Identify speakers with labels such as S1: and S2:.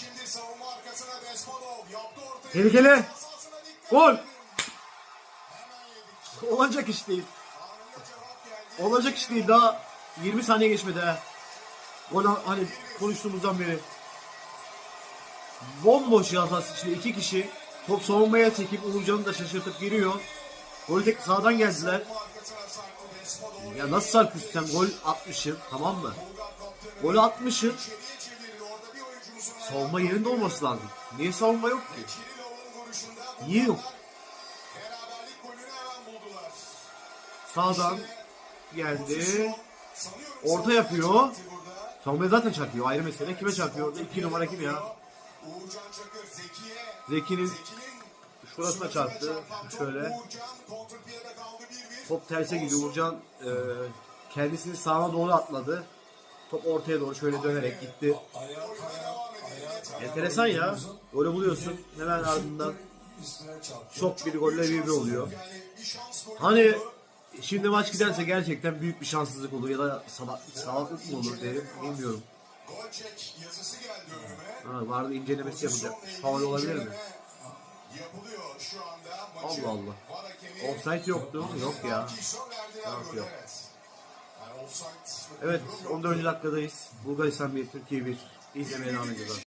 S1: Şimdi savunma arkasına Despodov yaptı ortaya.
S2: Tehlikeli. Gol. Olacak iş değil. Olacak iş değil. Daha 20 saniye geçmedi ha. Gol hani konuştuğumuzdan beri. Bomboş ya sahası içinde iki kişi. Top savunmaya çekip Uğurcan'ı da şaşırtıp giriyor. Golü tek sağdan geldiler. Ya nasıl sarkıyorsun sen gol atmışsın tamam mı? Golü atmışsın. Savunma yerinde olması lazım. Niye savunma yok ki? Niye yok? Sağdan geldi. Orta yapıyor. Savunmaya zaten çarpıyor ayrı mesele. Kime çarpıyor orada? İki numara kim ya? Zeki'nin şurasına çarptı. Şöyle.
S1: Uğurcan kontrpiyede kaldı 1-1.
S2: Top terse gidiyor. Uğurcan e, kendisini sağına doğru atladı. Top ortaya doğru şöyle dönerek gitti. Enteresan ya. Golü buluyorsun. Hemen ardından şok bir golle bir bir oluyor. Hani şimdi maç giderse gerçekten büyük bir şanssızlık olur ya da salak, salaklık mı olur derim bilmiyorum. Ha, vardı incelemesi yapacak. Faul olabilir mi? Allah Allah. Offside yoktu. Yok ya. Yok, yok.
S1: evet. Yani offside
S2: Evet 14. dakikadayız. Bulgaristan 1, Türkiye 1. İzlemeye devam ediyoruz.